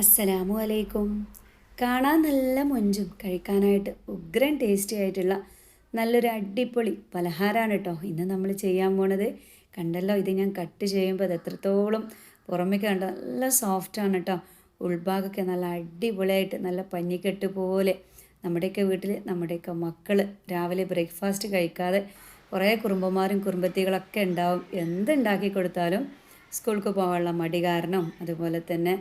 അസ്സലാമു അലൈക്കും. കാണാൻ നല്ല മൊഞ്ചും കഴിക്കാനായിട്ട് ഉഗ്രൻ ടേസ്റ്റി ആയിട്ടുള്ള നല്ലൊരു അടിപൊളി പലഹാരമാണ് കേട്ടോ ഇന്ന് നമ്മൾ ചെയ്യാൻ പോണത് കണ്ടല്ലോ ഇത് ഞാൻ കട്ട് ചെയ്യുമ്പോൾ അത് എത്രത്തോളം പുറമേക്ക് കണ്ട നല്ല സോഫ്റ്റാണ് കേട്ടോ ഉൾഭാഗമൊക്കെ നല്ല അടിപൊളിയായിട്ട് നല്ല പഞ്ഞിക്കെട്ട് പോലെ നമ്മുടെയൊക്കെ വീട്ടിൽ നമ്മുടെയൊക്കെ മക്കൾ രാവിലെ ബ്രേക്ക്ഫാസ്റ്റ് കഴിക്കാതെ കുറേ കുറുമ്പന്മാരും കുറുമ്പത്തികളൊക്കെ ഉണ്ടാവും. എന്തുണ്ടാക്കി കൊടുത്താലും സ്കൂൾക്ക് പോകാനുള്ള മടി കാരണം അതുപോലെ തന്നെ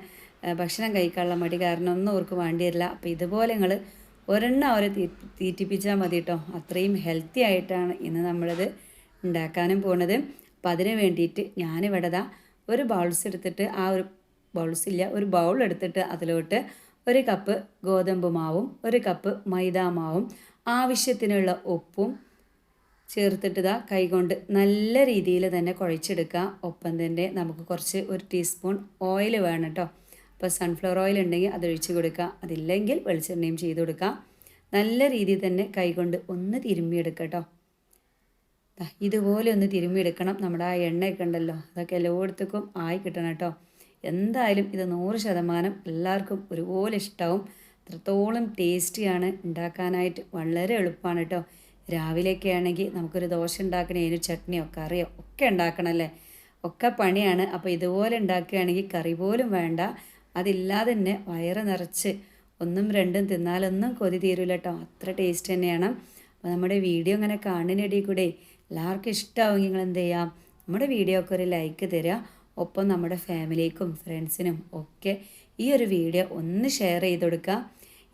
ഭക്ഷണം കഴിക്കാനുള്ള മടി കാരണം ഒന്നും അവർക്ക് വേണ്ടി വരില്ല അപ്പോൾ ഇതുപോലെ നിങ്ങൾ ഒരെണ്ണം അവരെ തീറ്റിപ്പിച്ചാൽ മതി കേട്ടോ അത്രയും ഹെൽത്തി ആയിട്ടാണ് ഇന്ന് നമ്മളത് ഉണ്ടാക്കാനും പോണത്. അപ്പോൾ അതിന് വേണ്ടിയിട്ട് ഞാനിവിടെ ദാ ഒരു ബൗൾസ് എടുത്തിട്ട് ആ ഒരു ബൗൾസ് ഇല്ല ഒരു ബൗൾ എടുത്തിട്ട് അതിലോട്ട് ഒരു കപ്പ് ഗോതമ്പ് മാവും ഒരു കപ്പ് മൈദാ മാവും ആവശ്യത്തിനുള്ള ഉപ്പും ചേർത്തിട്ട് ഇതാ കൈകൊണ്ട് നല്ല രീതിയിൽ തന്നെ കുഴച്ചെടുക്കുക ഒപ്പം തന്നെ നമുക്ക് കുറച്ച് ഒരു ടീസ്പൂൺ ഓയിൽ വേണം കേട്ടോ അപ്പോൾ സൺഫ്ലവർ ഓയിൽ ഉണ്ടെങ്കിൽ അത് ഒഴിച്ച് കൊടുക്കുക. അതില്ലെങ്കിൽ വെളിച്ചെണ്ണയും ചെയ്ത് കൊടുക്കുക. നല്ല രീതിയിൽ തന്നെ കൈകൊണ്ട് ഒന്ന് തിരുമ്മിയെടുക്കുക കേട്ടോ ഇതുപോലെ ഒന്ന് തിരുമ്മിയെടുക്കണം. നമ്മുടെ ആ എണ്ണയൊക്കെ ഉണ്ടല്ലോ അതൊക്കെ എല്ലായിടത്തേക്കും ആയി കിട്ടണം കേട്ടോ. എന്തായാലും ഇത് നൂറ് ശതമാനം എല്ലാവർക്കും ഒരുപോലെ ഇഷ്ടമാവും അത്രത്തോളം ടേസ്റ്റിയാണ് ഉണ്ടാക്കാനായിട്ട് വളരെ എളുപ്പമാണ് കേട്ടോ. രാവിലെയൊക്കെ ആണെങ്കിൽ നമുക്കൊരു ദോശ ഉണ്ടാക്കണേ അതിന് ചട്നിയോ കറിയോ ഒക്കെ ഉണ്ടാക്കണമല്ലേ ഒക്കെ പണിയാണ്. അപ്പോൾ ഇതുപോലെ ഉണ്ടാക്കുകയാണെങ്കിൽ കറി പോലും വേണ്ട. അതില്ലാതെ തന്നെ വയറ് നിറച്ച് ഒന്നും രണ്ടും തിന്നാലൊന്നും കൊതി തീരൂല കേട്ടോ അത്ര ടേസ്റ്റ് തന്നെയാണ്. അപ്പോൾ നമ്മുടെ വീഡിയോ ഇങ്ങനെ കാണുന്നതിനിടയിൽ കൂടെ എല്ലാവർക്കും ഇഷ്ടമാവും നിങ്ങൾ എന്ത് ചെയ്യാം? നമ്മുടെ വീഡിയോ ഒക്കെ ഒരു ലൈക്ക് തരിക ഒപ്പം നമ്മുടെ ഫാമിലിക്കും ഫ്രണ്ട്സിനും ഒക്കെ ഈ ഒരു വീഡിയോ ഒന്ന് ഷെയർ ചെയ്ത് കൊടുക്കുക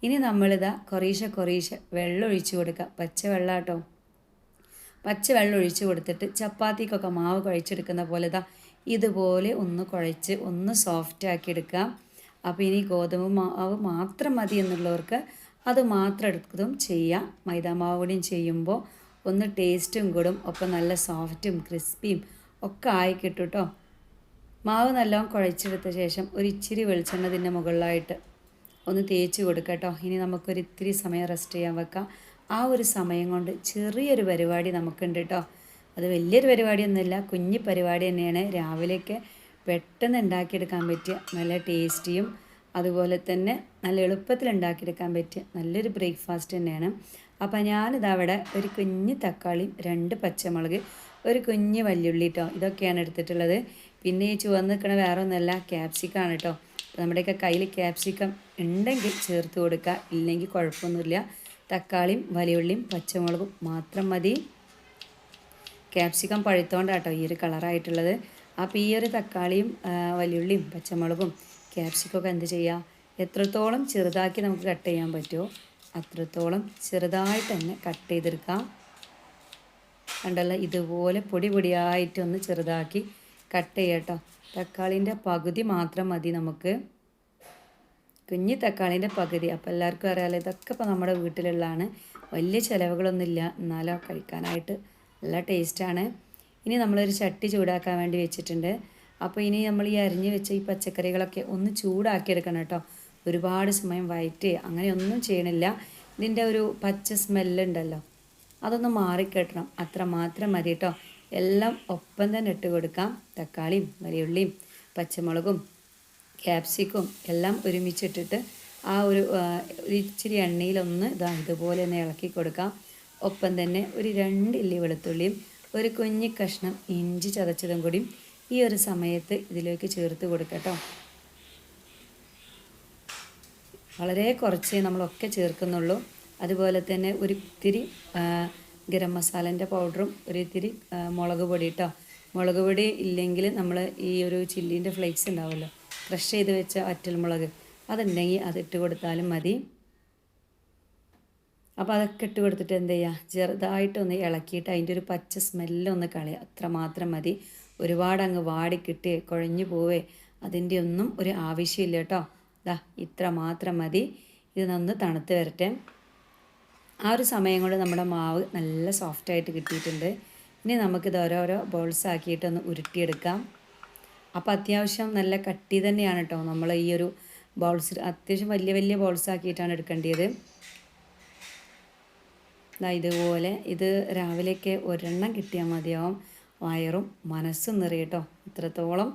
ഇനി നമ്മളിതാ കുറേശ്ശെ കുറേശ്ശെ വെള്ളം ഒഴിച്ച് കൊടുക്കുക പച്ച വെള്ളം കേട്ടോ പച്ച വെള്ളം ഒഴിച്ച് കൊടുത്തിട്ട് ചപ്പാത്തിക്കൊക്കെ മാവ് കുഴച്ചെടുക്കുന്ന പോലെ ഇതാ ഇതുപോലെ ഒന്ന് കുഴച്ച് ഒന്ന് സോഫ്റ്റ് ആക്കി എടുക്കാം. അപ്പോൾ ഇനി ഗോതമ്പ് മാവ് മാത്രം മതി എന്നുള്ളവർക്ക് അത് മാത്രം എടുത്തതും ചെയ്യാം. മൈദാമാവ് കൂടിയും ചെയ്യുമ്പോൾ ഒന്ന് ടേസ്റ്റും കൂടും. ഒപ്പം നല്ല സോഫ്റ്റും ക്രിസ്പിയും ഒക്കെ ആയി കിട്ടും കേട്ടോ മാവ് നല്ലോണം കുഴച്ചെടുത്ത ശേഷം ഒരു ഇച്ചിരി വെളിച്ചെണ്ണ ഇതിന്റെ മുകളിലായിട്ട് ഒന്ന് തേച്ച് കൊടുക്കട്ടോ കേട്ടോ ഇനി നമുക്കൊരു ഇത്തിരി സമയം റെസ്റ്റ് ചെയ്യാൻ വെക്കാം. ആ ഒരു സമയം കൊണ്ട് ചെറിയൊരു പരിപാടി നമുക്കുണ്ട് കേട്ടോ അത് വലിയൊരു പരിപാടിയൊന്നുമില്ല. കുഞ്ഞു പരിപാടി തന്നെയാണ്. രാവിലെയൊക്കെ പെട്ടെന്ന് ഉണ്ടാക്കിയെടുക്കാൻ പറ്റിയ നല്ല ടേസ്റ്റിയും അതുപോലെ തന്നെ നല്ല എളുപ്പത്തിൽ ഉണ്ടാക്കിയെടുക്കാൻ പറ്റിയ നല്ലൊരു ബ്രേക്ക്ഫാസ്റ്റ് തന്നെയാണ്. അപ്പോൾ ഞാനിതവിടെ ഒരു കുഞ്ഞ് തക്കാളി രണ്ട് പച്ചമുളക് ഒരു കുഞ്ഞ് വല്യുള്ളി കേട്ടോ ഇതൊക്കെയാണ് എടുത്തിട്ടുള്ളത്. പിന്നെ ഈ ചുവന്ന് നിൽക്കണ വേറെ ഒന്നല്ല ക്യാപ്സിക്കാണ് കേട്ടോ നമ്മുടെയൊക്കെ കയ്യിൽ ക്യാപ്സിക്കം ഉണ്ടെങ്കിൽ ചേർത്ത് കൊടുക്കുക. ഇല്ലെങ്കിൽ കുഴപ്പമൊന്നുമില്ല. തക്കാളിയും വലിയുള്ളിയും പച്ചമുളകും മാത്രം മതി. ക്യാപ്സിക്കം പഴുത്തോണ്ടാട്ടോ ഈ ഒരു കളറായിട്ടുള്ളത് അപ്പോൾ ഈ ഒരു തക്കാളിയും വലിയുള്ളിയും പച്ചമുളകും ക്യാപ്സിക്കൊക്കെ എന്ത് ചെയ്യുക എത്രത്തോളം ചെറുതാക്കി നമുക്ക് കട്ട് ചെയ്യാൻ പറ്റുമോ അത്രത്തോളം ചെറുതായിട്ട് തന്നെ കട്ട് ചെയ്തെടുക്കാം. കണ്ടല്ല ഇതുപോലെ പൊടി പൊടിയായിട്ടൊന്ന് ചെറുതാക്കി കട്ട് ചെയ്യട്ടോ തക്കാളിന്റെ പകുതി മാത്രം മതി നമുക്ക്. കുഞ്ഞി തക്കാളിന്റെ പകുതി. അപ്പോൾ എല്ലാവർക്കും അറിയാമല്ലോ ഇതൊക്കെ ഇപ്പോൾ നമ്മുടെ വീട്ടിലുള്ളതാണ്. വലിയ ചിലവുകളൊന്നുമില്ല. എന്നാലോ കഴിക്കാനായിട്ട് നല്ല ടേസ്റ്റാണ് ഇനി നമ്മളൊരു ചട്ടി ചൂടാക്കാൻ വേണ്ടി വെച്ചിട്ടുണ്ട്. അപ്പോൾ ഇനി നമ്മൾ ഈ അരിഞ്ഞ് വെച്ച ഈ പച്ചക്കറികളൊക്കെ ഒന്ന് ചൂടാക്കിയെടുക്കണം കേട്ടോ. ഒരുപാട് സമയം വയറ്റ് അങ്ങനെയൊന്നും ചെയ്യണില്ല. ഇതിന്റെ ഒരു പച്ച സ്മെല്ലുണ്ടല്ലോ അതൊന്ന് മാറിക്കെട്ടണം. അത്ര മാത്രം മതി കേട്ടോ. എല്ലാം ഒപ്പം തന്നെ ഇട്ട് കൊടുക്കാം. തക്കാളിയും വലിയുള്ളിയും പച്ചമുളകും ക്യാപ്സിക്കും എല്ലാം ഒരുമിച്ചിട്ടിട്ട് ആ ഒരു ഇച്ചിരി എണ്ണയിലൊന്ന് ഇതാ ഇതുപോലെ ഒന്ന് ഇളക്കി കൊടുക്കാം. ഒപ്പം തന്നെ ഒരു രണ്ട് ഇല്ലി വെളുത്തുള്ളിയും ഒരു കുഞ്ഞി കഷ്ണം ഇഞ്ചി ചതച്ചതും കൂടി ഈ ഒരു സമയത്ത് ഇതിലേക്ക് ചേർത്ത് കൊടുക്കട്ടോ വളരെ കുറച്ചേ നമ്മളൊക്കെ ചേർക്കുന്നുള്ളൂ. അതുപോലെ തന്നെ ഒരു ഇത്തിരി ഗരം മസാലന്റെ പൗഡറും ഒരു ഇത്തിരി ആ, മുളക് പൊടി കേട്ടോ. മുളക് പൊടി ഇല്ലെങ്കിൽ നമ്മൾ ഈ ഒരു ചില്ലീന്റെ ഫ്ലേക്സ് ഉണ്ടാവുമല്ലോ. ക്രഷ് ചെയ്ത് വെച്ച വറ്റൽമുളക്. അതുണ്ടെങ്കിൽ അതിട്ട് കൊടുത്താലും മതി. അപ്പോൾ അതൊക്കെ ഇട്ട് കൊടുത്തിട്ട് എന്ത് ചെയ്യുക ചെറുതായിട്ടൊന്ന് ഇളക്കിയിട്ട് അതിന്റെ ഒരു പച്ച സ്മെല്ലൊന്ന് കളയുക അത്ര മാത്രം മതി. ഒരുപാട് അങ്ങ് വാടി കിട്ടി കുഴഞ്ഞു പോവേ. അതിന്റെ ഒന്നും ഒരു ആവശ്യമില്ല കേട്ടോ. ദാ ഇത്ര മാത്രം മതി. ഇത് നന്ന് തണുത്ത് വരട്ടെ. ആ ഒരു സമയം കൊണ്ട് നമ്മുടെ മാവ് നല്ല സോഫ്റ്റായിട്ട് കിട്ടിയിട്ടുണ്ട്. ഇനി നമുക്കിത് ഓരോരോ ബോൾസ് ആക്കിയിട്ടൊന്ന് ഉരുട്ടിയെടുക്കാം. അപ്പോൾ അത്യാവശ്യം നല്ല കട്ടി തന്നെയാണ് കേട്ടോ. നമ്മൾ ഈ ഒരു ബോൾസ് അത്യാവശ്യം വലിയ വലിയ ബോൾസ് ആക്കിയിട്ടാണ് എടുക്കേണ്ടത് ഇതുപോലെ ഇത് രാവിലെയൊക്കെ ഒരെണ്ണം കിട്ടിയാൽ മതിയാവും. വയറും മനസ്സും നിറയട്ടോ ഇത്രത്തോളം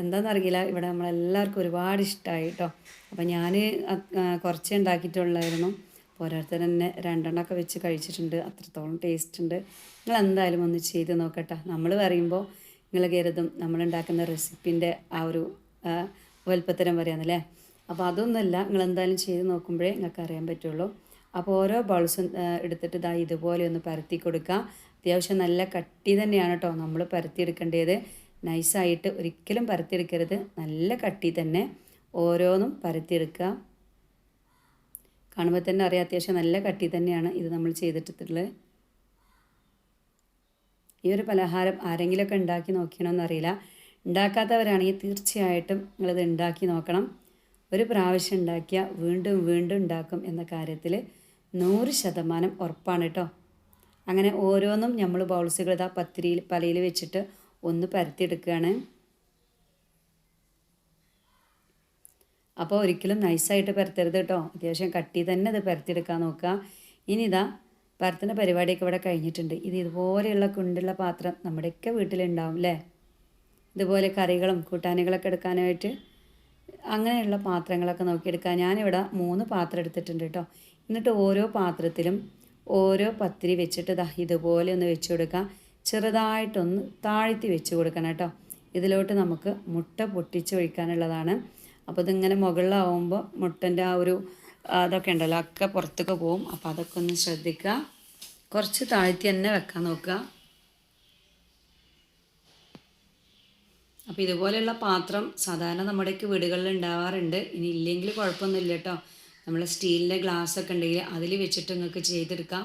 എന്താണെന്നറിയില്ല ഇവിടെ നമ്മളെല്ലാവർക്കും ഒരുപാട് ഇഷ്ടമായി കേട്ടോ. അപ്പോൾ ഞാൻ കുറച്ചേ ഉണ്ടാക്കിയിട്ടുള്ളായിരുന്നു. ഓരോരുത്തർ തന്നെ രണ്ടെണ്ണമൊക്കെ വെച്ച് കഴിച്ചിട്ടുണ്ട്. അത്രത്തോളം ടേസ്റ്റ് ഉണ്ട്. നിങ്ങൾ എന്തായാലും ഒന്ന് ചെയ്ത് നോക്കട്ടെ. നമ്മൾ പറയുമ്പോൾ നിങ്ങൾ കരുതും നമ്മളുണ്ടാക്കുന്ന റെസിപ്പിന്റെ ആ ഒരു വലുപ്പത്തരം പറയാന്നല്ലേ? അപ്പോൾ അതൊന്നുമല്ല. നിങ്ങൾ എന്തായാലും ചെയ്ത് നോക്കുമ്പോഴേ നിങ്ങൾക്ക് അറിയാൻ പറ്റുള്ളൂ. അപ്പോൾ ഓരോ ബൗൾസും എടുത്തിട്ട് ഇതാ ഇതുപോലെ ഒന്ന് പരത്തി കൊടുക്കുക അത്യാവശ്യം നല്ല കട്ടി തന്നെയാണ് കേട്ടോ നമ്മൾ പരത്തിയെടുക്കേണ്ടത്. നൈസായിട്ട് ഒരിക്കലും പരത്തിയെടുക്കരുത്. നല്ല കട്ടി തന്നെ ഓരോന്നും പരത്തിയെടുക്കുക. കാണുമ്പോൾ തന്നെ അറിയാം അത്യാവശ്യം നല്ല കട്ടി തന്നെയാണ് ഇത് നമ്മൾ ചെയ്തിട്ടുള്ളത്. ഈ ഒരു പലഹാരം ആരെങ്കിലുമൊക്കെ ഉണ്ടാക്കി നോക്കണമെന്നറിയില്ല ഉണ്ടാക്കാത്തവരാണെങ്കിൽ തീർച്ചയായിട്ടും നിങ്ങളിത് ഉണ്ടാക്കി നോക്കണം. ഒരു പ്രാവശ്യം ഉണ്ടാക്കിയാൽ വീണ്ടും വീണ്ടും ഉണ്ടാക്കും എന്ന കാര്യത്തിൽ നൂറ് ശതമാനം ഉറപ്പാണ് കേട്ടോ അങ്ങനെ ഓരോന്നും നമ്മൾ ബൗൾസുകൾ ഇതാ പത്തിരിയിൽ പലയിൽ വെച്ചിട്ട് ഒന്ന് പരത്തിയെടുക്കുകയാണ്. അപ്പോൾ ഒരിക്കലും നൈസായിട്ട് പരത്തരുത് കേട്ടോ അത്യാവശ്യം കട്ടി തന്നെ അത് പരത്തിയെടുക്കാൻ നോക്കുക. ഇനി ഇതാ പരത്തുന്ന പരിപാടിയൊക്കെ ഇവിടെ കഴിഞ്ഞിട്ടുണ്ട്. ഇത് ഇതുപോലെയുള്ള കുണ്ടുള്ള പാത്രം നമ്മുടെയൊക്കെ വീട്ടിലുണ്ടാവും അല്ലേ ഇതുപോലെ കറികളും കൂട്ടാനുകളൊക്കെ എടുക്കാനായിട്ട് അങ്ങനെയുള്ള പാത്രങ്ങളൊക്കെ നോക്കിയെടുക്കുക. ഞാനിവിടെ മൂന്ന് പാത്രം എടുത്തിട്ടുണ്ട് കേട്ടോ എന്നിട്ട് ഓരോ പാത്രത്തിലും ഓരോ പത്തിരി വെച്ചിട്ട് ദാ ഇതുപോലെ ഒന്ന് വെച്ച് കൊടുക്കുക. ചെറുതായിട്ടൊന്ന് താഴ്ത്തി വെച്ച് കൊടുക്കണം കേട്ടോ ഇതിലോട്ട് നമുക്ക് മുട്ട പൊട്ടിച്ച് ഒഴിക്കാനുള്ളതാണ്. അപ്പോൾ ഇതിങ്ങനെ മുകളിലാവുമ്പോൾ മുട്ടന്റെ ആ ഒരു അതൊക്കെ ഉണ്ടല്ലോ ഒക്കെ പുറത്തൊക്കെ പോവും. അപ്പോൾ അതൊക്കെ ഒന്ന് ശ്രദ്ധിക്കുക. കുറച്ച് താഴ്ത്തി തന്നെ വെക്കാൻ നോക്കുക. അപ്പോൾ ഇതുപോലെയുള്ള പാത്രം സാധാരണ നമ്മുടെയൊക്കെ വീടുകളിൽ ഉണ്ടാവാറുണ്ട്. ഇനി ഇല്ലെങ്കിൽ കുഴപ്പമൊന്നുമില്ല കേട്ടോ. നമ്മൾ സ്റ്റീലിന്റെ ഗ്ലാസ് ഒക്കെ ഉണ്ടെങ്കിൽ അതിൽ വെച്ചിട്ട് നിങ്ങൾക്ക് ചെയ്തെടുക്കാം.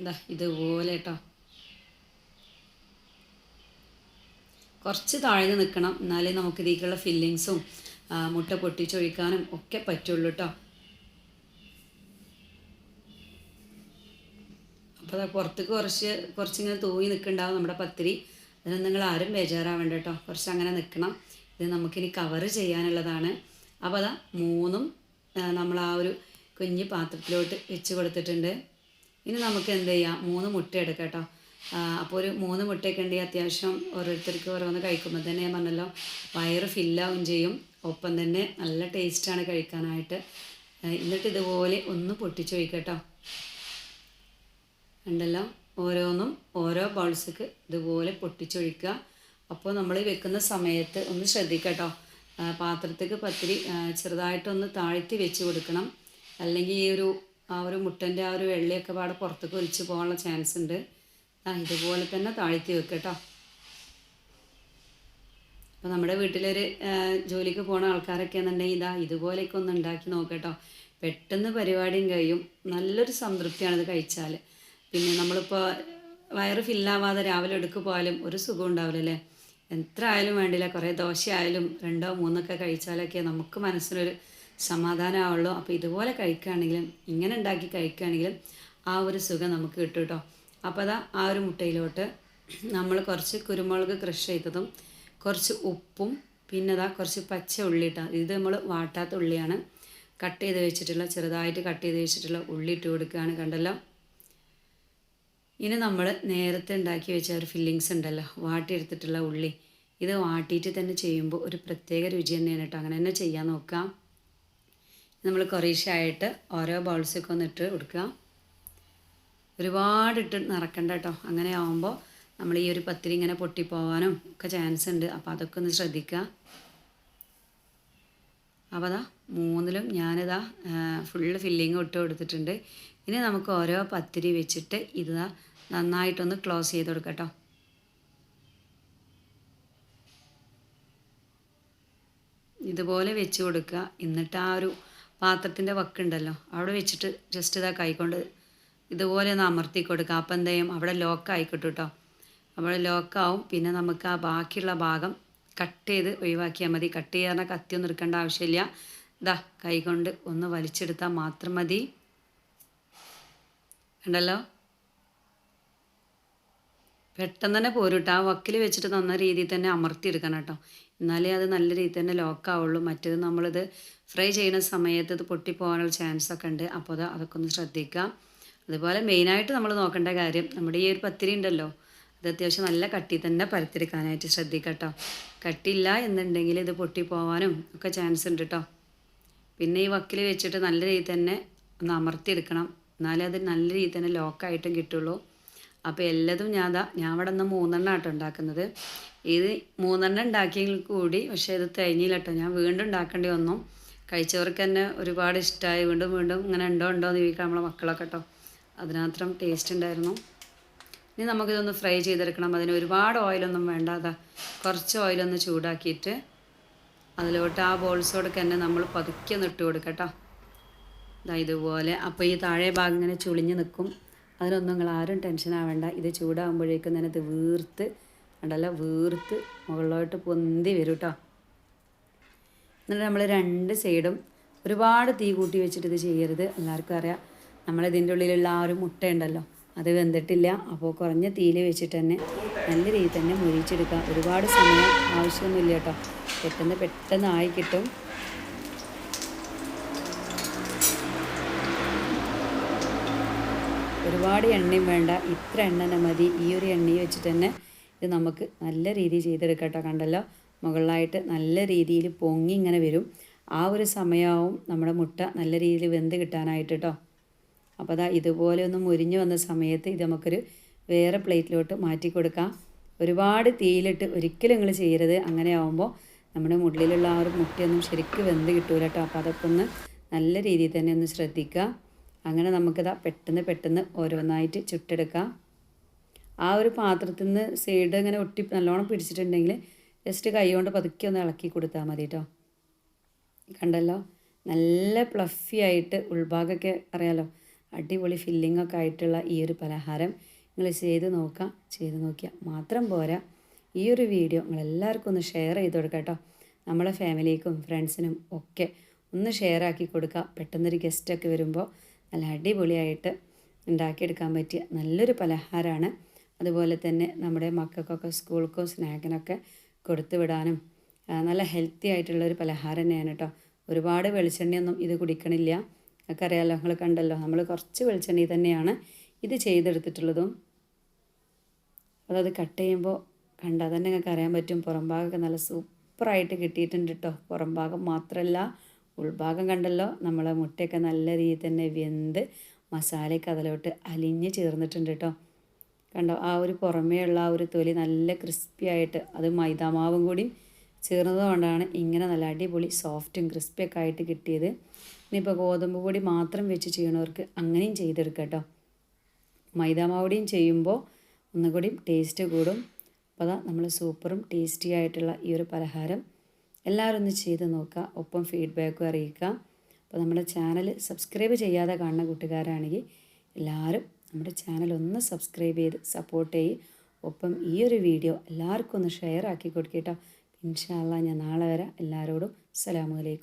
ഇതാ ഇതുപോലെ കേട്ടോ. കുറച്ച് താഴ്ന്ന് നിൽക്കണം. എന്നാലേ നമുക്കിതേക്കുള്ള ഫില്ലിങ്സും മുട്ട പൊട്ടിച്ചൊഴിക്കാനും ഒക്കെ പറ്റുള്ളൂ കേട്ടോ. അപ്പോൾ അത് പുറത്തേക്ക് കുറച്ച് കുറച്ചിങ്ങനെ തൂങ്ങി നിൽക്കുന്നുണ്ടാവും നമ്മുടെ പത്തിരി. അതിന് നിങ്ങൾ ആരും ബേജാറാവേണ്ട കേട്ടോ. കുറച്ച് അങ്ങനെ നിൽക്കണം. ഇത് നമുക്കിനി കവർ ചെയ്യാനുള്ളതാണ്. അപ്പോൾ അതാ മൂന്നും നമ്മൾ ആ ഒരു കുഞ്ഞ് പാത്രത്തിലോട്ട് വെച്ച് കൊടുത്തിട്ടുണ്ട്. ഇനി നമുക്ക് എന്ത് ചെയ്യാം? മൂന്ന് മുട്ട എടുക്കാം കേട്ടോ. അപ്പോൾ ഒരു മൂന്ന് മുട്ടയൊക്കെ ഉണ്ടെങ്കിൽ അത്യാവശ്യം ഓരോരുത്തർക്ക് ഓരോന്ന് കഴിക്കുമ്പോൾ തന്നെ ഞാൻ പറഞ്ഞല്ലോ വയറ് ഫില്ലാവും ചെയ്യും. ഒപ്പം തന്നെ നല്ല ടേസ്റ്റാണ് കഴിക്കാനായിട്ട്. എന്നിട്ട് ഇതുപോലെ ഒന്ന് പൊട്ടിച്ച് വയ്ക്കട്ടോ ഉണ്ടല്ലോ? ഓരോന്നും ഓരോ ബൗൾസക്ക് ഇതുപോലെ പൊട്ടിച്ചൊഴിക്കുക. അപ്പോൾ നമ്മൾ വെക്കുന്ന സമയത്ത് ഒന്ന് ശ്രദ്ധിക്കട്ടോ പാത്രത്തേക്ക് പത്തിരി ചെറുതായിട്ടൊന്ന് താഴ്ത്തി വെച്ച് കൊടുക്കണം. അല്ലെങ്കിൽ ഈ ഒരു ആ ഒരു മുട്ടന്റെ ആ ഒരു വെള്ളയൊക്കെ പാടെ പുറത്തേക്ക് ഒലിച്ച് പോകാനുള്ള ചാൻസ് ഉണ്ട്. ആ ഇതുപോലെ തന്നെ താഴ്ത്തി വെക്കട്ടോ അപ്പോൾ നമ്മുടെ വീട്ടിലൊരു ജോലിക്ക് പോണ ആൾക്കാരൊക്കെ എന്നുണ്ടെങ്കിൽ ഇതാ ഇതുപോലെയൊക്കെ ഒന്ന് ഉണ്ടാക്കി നോക്കട്ടോ പെട്ടെന്ന് പരിപാടിയും കഴിയും. നല്ലൊരു സംതൃപ്തിയാണിത് കഴിച്ചാൽ. പിന്നെ നമ്മളിപ്പോൾ വയറ് ഫില്ലാവാതെ രാവിലെ എടുക്കു പോയാലും ഒരു സുഖം ഉണ്ടാവില്ലല്ലേ? എത്ര ആയാലും വേണ്ടില്ല കുറേ ദോശ ആയാലും രണ്ടോ മൂന്നൊക്കെ കഴിച്ചാലൊക്കെ നമുക്ക് മനസ്സിനൊരു സമാധാനമാവുള്ളൂ. അപ്പോൾ ഇതുപോലെ കഴിക്കുകയാണെങ്കിലും ഇങ്ങനെ ഉണ്ടാക്കി കഴിക്കുകയാണെങ്കിലും ആ ഒരു സുഖം നമുക്ക് കിട്ടും കേട്ടോ. അപ്പോൾ അതാ ആ ഒരു മുട്ടയിലോട്ട് നമ്മൾ കുറച്ച് കുരുമുളക് ക്രഷ് ചെയ്തതും കുറച്ച് ഉപ്പും പിന്നെ അതാ കുറച്ച് പച്ച ഉള്ളി ഇട്ടാൽ ഇത് നമ്മൾ വാട്ടാത്ത ഉള്ളിയാണ്. കട്ട് ചെയ്ത് വെച്ചിട്ടുള്ള ചെറുതായിട്ട് കട്ട് ചെയ്ത് വെച്ചിട്ടുള്ള ഉള്ളി ഇട്ട് കൊടുക്കുകയാണ് കണ്ടല്ലോ. ഇനി നമ്മൾ നേരത്തെ ഉണ്ടാക്കി വെച്ച ഒരു ഫില്ലിങ്സ് ഉണ്ടല്ലോ വാട്ടിയെടുത്തിട്ടുള്ള ഉള്ളി. ഇത് വാട്ടിയിട്ട് തന്നെ ചെയ്യുമ്പോൾ ഒരു പ്രത്യേക രുചി തന്നെയാണ് കേട്ടോ. അങ്ങനെ തന്നെ ചെയ്യാൻ നോക്കാം. നമ്മൾ കുറേശ്ശായിട്ട് ഓരോ ബൗൾസൊക്കെ ഒന്ന് ഇട്ട് കൊടുക്കുക. ഒരുപാട് ഇട്ട് നിറക്കണ്ട കേട്ടോ. അങ്ങനെ ആവുമ്പോൾ നമ്മൾ ഈ ഒരു പത്തിരി ഇങ്ങനെ പൊട്ടിപ്പോവാനും ഒക്കെ ചാൻസ് ഉണ്ട്. അപ്പോൾ അതൊക്കെ ഒന്ന് ശ്രദ്ധിക്കുക. അപ്പോൾ അതാ മൂന്നിലും ഞാനിതാ ഫുള്ള് ഫില്ലിങ് ഇട്ട് കൊടുത്തിട്ടുണ്ട്. ഇനി നമുക്ക് ഓരോ പത്തിരി വെച്ചിട്ട് ഇത് നന്നായിട്ടൊന്ന് ക്ലോസ് ചെയ്ത് കൊടുക്കട്ടോ. ഇതുപോലെ വെച്ച് കൊടുക്കുക. എന്നിട്ട് ആ ഒരു പാത്രത്തിന്റെ വക്കുണ്ടല്ലോ അവിടെ വെച്ചിട്ട് ജസ്റ്റ് ഇതാ കൈകൊണ്ട് ഇതുപോലെ ഒന്ന് അമർത്തി കൊടുക്കുക. അപ്പം എന്തെയും അവിടെ ലോക്ക് ആയിക്കോട്ടെ കേട്ടോ അവിടെ ലോക്കാവും പിന്നെ നമുക്ക് ആ ബാക്കിയുള്ള ഭാഗം കട്ട് ചെയ്ത് ഒഴിവാക്കിയാൽ മതി. കട്ട് ചെയ്യാൻ കത്തിയൊന്നും എടുക്കേണ്ട ആവശ്യമില്ല. ഇതാ കൈകൊണ്ട് ഒന്ന് വലിച്ചെടുത്താൽ മാത്രം മതി. ഉണ്ടല്ലോ പെട്ടെന്ന് തന്നെ പോരുട്ടോ ആ വക്കിൽ വെച്ചിട്ട് നന്ന രീതിയിൽ തന്നെ അമർത്തിയെടുക്കണം കേട്ടോ. എന്നാലേ അത് നല്ല രീതിയിൽ തന്നെ ലോക്കാവുള്ളൂ മറ്റേത് നമ്മളിത് ഫ്രൈ ചെയ്യുന്ന സമയത്ത് ഇത് പൊട്ടിപ്പോകാനുള്ള ചാൻസ് ഒക്കെ ഉണ്ട്. അപ്പോൾ അത് അതൊക്കെ ഒന്ന് ശ്രദ്ധിക്കുക. അതുപോലെ മെയിനായിട്ട് നമ്മൾ നോക്കേണ്ട കാര്യം നമ്മുടെ ഈ ഒരു പത്തിരി ഉണ്ടല്ലോ. ഇത് അത്യാവശ്യം നല്ല കട്ടി തന്നെ പരത്തിയെടുക്കാനായിട്ട് ശ്രദ്ധിക്കട്ടോ. കട്ടില്ല എന്നുണ്ടെങ്കിൽ ഇത് പൊട്ടിപ്പോവാനും ഒക്കെ ചാൻസ് ഉണ്ട് കേട്ടോ പിന്നെ ഈ വക്കിൽ വെച്ചിട്ട് നല്ല രീതിയിൽ തന്നെ ഒന്ന് അമർത്തിയെടുക്കണം. എന്നാലേ അത് നല്ല രീതിയിൽ തന്നെ ലോക്കായിട്ടും കിട്ടുള്ളൂ. അപ്പോൾ എല്ലാതും ഞാൻ അതാ ഞാൻ ഇവിടെ നിന്ന് മൂന്നെണ്ണം ആട്ടോ ഉണ്ടാക്കുന്നത്. ഇത് മൂന്നെണ്ണം ഉണ്ടാക്കിയെങ്കിൽ കൂടി പക്ഷേ ഇത് തേഞ്ഞില്ല കേട്ടോ ഞാൻ വീണ്ടും ഉണ്ടാക്കേണ്ടി വന്നു. കഴിച്ചവർക്ക് തന്നെ ഒരുപാട് ഇഷ്ടമായി വീണ്ടും വീണ്ടും ഇങ്ങനെ ഉണ്ടോ ഉണ്ടോ എന്ന് ചോദിക്കാം നമ്മളെ മക്കളൊക്കെ കേട്ടോ അതിനാത്രം ടേസ്റ്റ് ഉണ്ടായിരുന്നു. ഇനി നമുക്കിതൊന്ന് ഫ്രൈ ചെയ്തെടുക്കണം. അതിന് ഒരുപാട് ഓയിലൊന്നും വേണ്ട അതാ കുറച്ച് ഓയിലൊന്ന് ചൂടാക്കിയിട്ട് അതിലോട്ട് ആ ബോൾസോടൊക്കെ തന്നെ നമ്മൾ പതുക്കെ നിട്ട് കൊടുക്കുക ഇതാ ഇതുപോലെ. അപ്പോൾ ഈ താഴെ ഭാഗം ഇങ്ങനെ ചുളിഞ്ഞ് നിൽക്കും അതിനൊന്നും നിങ്ങൾ ആരും ടെൻഷൻ ആവേണ്ട. ഇത് ചൂടാകുമ്പോഴേക്കും തന്നെ ഇത് വീർത്ത് ഉണ്ടല്ല വീർത്ത് മുകളിലോട്ട് പൊന്തി വരും കേട്ടോ എന്നിട്ട് നമ്മൾ രണ്ട് സൈഡും ഒരുപാട് തീ കൂട്ടി വെച്ചിട്ട് ഇത് ചെയ്യരുത്. എല്ലാവർക്കും അറിയാം. നമ്മളിതിന്റെ ഉള്ളിലുള്ള ആ ഒരു മുട്ട ഉണ്ടല്ലോ. അത് വെന്തിട്ടില്ല. അപ്പോൾ കുറഞ്ഞ തീയിൽ വെച്ചിട്ട് തന്നെ നല്ല രീതിയിൽ തന്നെ മുരിച്ചെടുക്കാം ഒരുപാട് സമയം ആവശ്യമൊന്നുമില്ല കേട്ടോ. പെട്ടെന്ന് പെട്ടെന്ന് ആയി കിട്ടും. ഒരുപാട് എണ്ണയും വേണ്ട. ഇത്ര എണ്ണ തന്നെ മതി. ഈ ഒരു എണ്ണയും വെച്ചിട്ട് തന്നെ ഇത് നമുക്ക് നല്ല രീതിയിൽ ചെയ്തെടുക്കാം കേട്ടോ. കണ്ടല്ലോ? മുകളിലായിട്ട് നല്ല രീതിയിൽ പൊങ്ങി ഇങ്ങനെ വരും. ആ ഒരു സമയമാവും നമ്മുടെ മുട്ട നല്ല രീതിയിൽ വെന്ത് കിട്ടാനായിട്ട് കേട്ടോ. അപ്പോൾ അതാ ഇതുപോലെ ഒന്ന് മുരിഞ്ഞു വന്ന സമയത്ത് ഇത് നമുക്കൊരു വേറെ പ്ലേറ്റിലോട്ട് മാറ്റി കൊടുക്കാം. ഒരുപാട് തീയിലിട്ട് ഒരിക്കലും നിങ്ങൾ ചെയ്യരുത്. അങ്ങനെ ആവുമ്പോൾ നമ്മുടെ മുള്ളിലുള്ള ആ ഒരു മുട്ടയൊന്നും ശരിക്കും വെന്ത് കിട്ടൂല കേട്ടോ. അപ്പോൾ അതൊക്കെ ഒന്ന് നല്ല രീതിയിൽ തന്നെ ഒന്ന് ശ്രദ്ധിക്കുക. അങ്ങനെ നമുക്കിതാ പെട്ടെന്ന് പെട്ടെന്ന് ഓരോന്നായിട്ട് ചുട്ടെടുക്കാം. ആ ഒരു പാത്രത്തിൽ നിന്ന് സൈഡ് ഇങ്ങനെ ഒട്ടി നല്ലോണം പിടിച്ചിട്ടുണ്ടെങ്കിൽ ജസ്റ്റ് കൈ കൊണ്ട് പതുക്കെ ഒന്ന് ഇളക്കി കൊടുത്താൽ മതി കേട്ടോ. കണ്ടല്ലോ? നല്ല പ്ലഫി ആയിട്ട് ഉൾഭാഗമൊക്കെ അറിയാലോ? അടിപൊളി ഫില്ലിംഗ് ഒക്കെ ആയിട്ടുള്ള ഈ ഒരു പലഹാരം നിങ്ങൾ ചെയ്ത് നോക്കാം ചെയ്ത് നോക്കിയാൽ മാത്രം പോരാ. ഈ ഒരു വീഡിയോ നിങ്ങളെല്ലാവർക്കും ഒന്ന് ഷെയർ ചെയ്ത് കൊടുക്കാം കേട്ടോ. നമ്മളെ ഫാമിലിക്കും ഫ്രണ്ട്സിനും ഒക്കെ ഒന്ന് ഷെയർ ആക്കി കൊടുക്കുക പെട്ടെന്നൊരു ഗസ്റ്റൊക്കെ വരുമ്പോൾ നല്ല അടിപൊളിയായിട്ട് ഉണ്ടാക്കിയെടുക്കാൻ പറ്റിയ നല്ലൊരു പലഹാരമാണ് അതുപോലെ തന്നെ നമ്മുടെ മക്കൾക്കൊക്കെ സ്കൂൾക്കോ സ്നാക്കിനൊക്കെ കൊടുത്തു വിടാനും നല്ല ഹെൽത്തി ആയിട്ടുള്ളൊരു പലഹാരം തന്നെയാണ് കേട്ടോ. ഒരുപാട് വെളിച്ചെണ്ണയൊന്നും ഇത് കുടിക്കണില്ല. ഒക്കെ അറിയാമല്ലോ നിങ്ങൾ കണ്ടല്ലോ നമ്മൾ കുറച്ച് വെളിച്ചെണ്ണയിൽ തന്നെയാണ് ഇത് ചെയ്തെടുത്തിട്ടുള്ളതും. അതത് കട്ട് ചെയ്യുമ്പോൾ കണ്ടാൽ തന്നെ നിങ്ങൾക്ക് അറിയാൻ പറ്റും പുറം ഭാഗമൊക്കെ നല്ല സൂപ്പറായിട്ട് കിട്ടിയിട്ടുണ്ട് കേട്ടോ പുറം ഭാഗം മാത്രമല്ല ഉൾഭാഗം കണ്ടല്ലോ നമ്മൾ മുട്ടയൊക്കെ നല്ല രീതിയിൽ തന്നെ വെന്ത് മസാലയൊക്കെ അതിലോട്ട് അലിഞ്ഞ് ചേർന്നിട്ടുണ്ട് കേട്ടോ കണ്ടോ ആ ഒരു പുറമേ ഉള്ള ആ ഒരു തൊലി നല്ല ക്രിസ്പി ആയിട്ട് അത് മൈദാമാവും കൂടി ചേർന്നതുകൊണ്ടാണ് ഇങ്ങനെ നല്ല അടിപൊളി സോഫ്റ്റും ക്രിസ്പിയൊക്കെ ആയിട്ട് കിട്ടിയത്. ഇനിയിപ്പോൾ ഗോതമ്പ് പൊടി മാത്രം വെച്ച് ചെയ്യണവർക്ക് അങ്ങനെയും ചെയ്തെടുക്കാം കേട്ടോ. മൈദാമാവുടെയും ചെയ്യുമ്പോൾ ഒന്നുകൂടി ടേസ്റ്റ് കൂടും. അപ്പോൾ അതാ നമ്മൾ സൂപ്പറും ടേസ്റ്റി ആയിട്ടുള്ള ഈ ഒരു പലഹാരം എല്ലാവരും ഒന്ന് ചെയ്ത് നോക്കുക. ഒപ്പം ഫീഡ്ബാക്കും അറിയിക്കുക. അപ്പോൾ നമ്മുടെ ചാനൽ സബ്സ്ക്രൈബ് ചെയ്യാതെ കാണുന്ന കൂട്ടുകാരാണെങ്കിൽ എല്ലാവരും നമ്മുടെ ചാനൽ ഒന്ന് സബ്സ്ക്രൈബ് ചെയ്ത് സപ്പോർട്ട് ചെയ്യും. ഒപ്പം ഈ ഒരു വീഡിയോ എല്ലാവർക്കും ഒന്ന് ഷെയർ ആക്കി കൊടുക്കട്ടോ ഇൻഷാല്ല ഞാൻ നാളെ വരാം. എല്ലാവരോടും അസ്സാം അലൈക്കും.